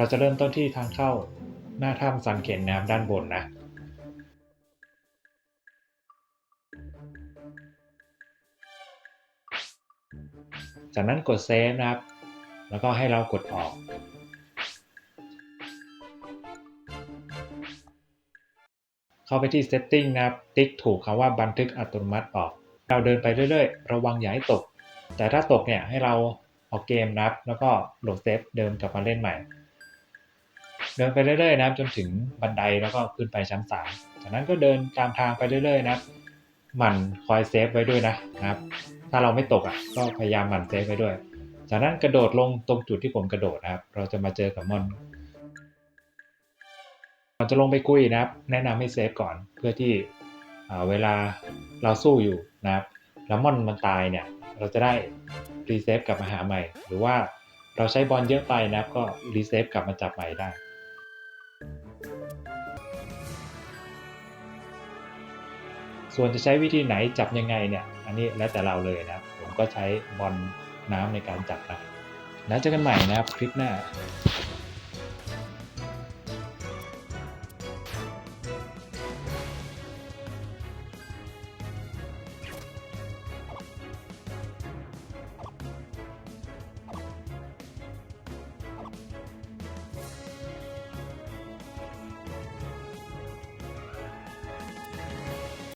เราจะเริ่มต้นที่ทางเข้าหน้าถ้ำซันเขนนะครับด้านบนนะ จากนั้นกดเซฟนะครับ แล้วก็ให้เรากดออกเข้าไปที่ Setting นะครับ ติ๊กถูกคำว่าบันทึกอัตโนมัติออก เราเดินไปเรื่อยๆ ระวังอย่าให้ตก แต่ถ้าตกเนี่ยให้เราออกเกมนะครับ แล้วก็โหลดเซฟเดิมกลับมาเล่นใหม่ เดินไปเรื่อยๆนะครับจนถึงบันไดแล้วก็ขึ้นไปชั้น3จากนั้นก็เดินตามทางไปเรื่อยๆนะครับหมั่นคอยเซฟไว้ด้วยนะนะครับ ถ้าเราไม่ตกอะก็พยายามหมั่นเซฟไว้ด้วย จากนั้นกระโดดลงตรงจุดที่ผมกระโดดนะครับ เราจะมาเจอกับมอนก่อนจะลงไปคุยนะครับ แนะนำให้เซฟก่อนเพื่อที่เวลาเราสู้อยู่นะครับ แล้วมอนมันตายเนี่ย เราจะได้รีเซฟกลับมาหาใหม่ หรือว่าเราใช้บอลเยอะไปนะครับ ก็รีเซฟกลับมาจับใหม่ได้ ส่วนจะใช้วิธีไหนจับยังไงเนี่ย อันนี้แล้วแต่เราเลยนะผมก็ใช้บอลน้ำในการจับนะแล้วเจอกันใหม่นะครับคลิปหน้า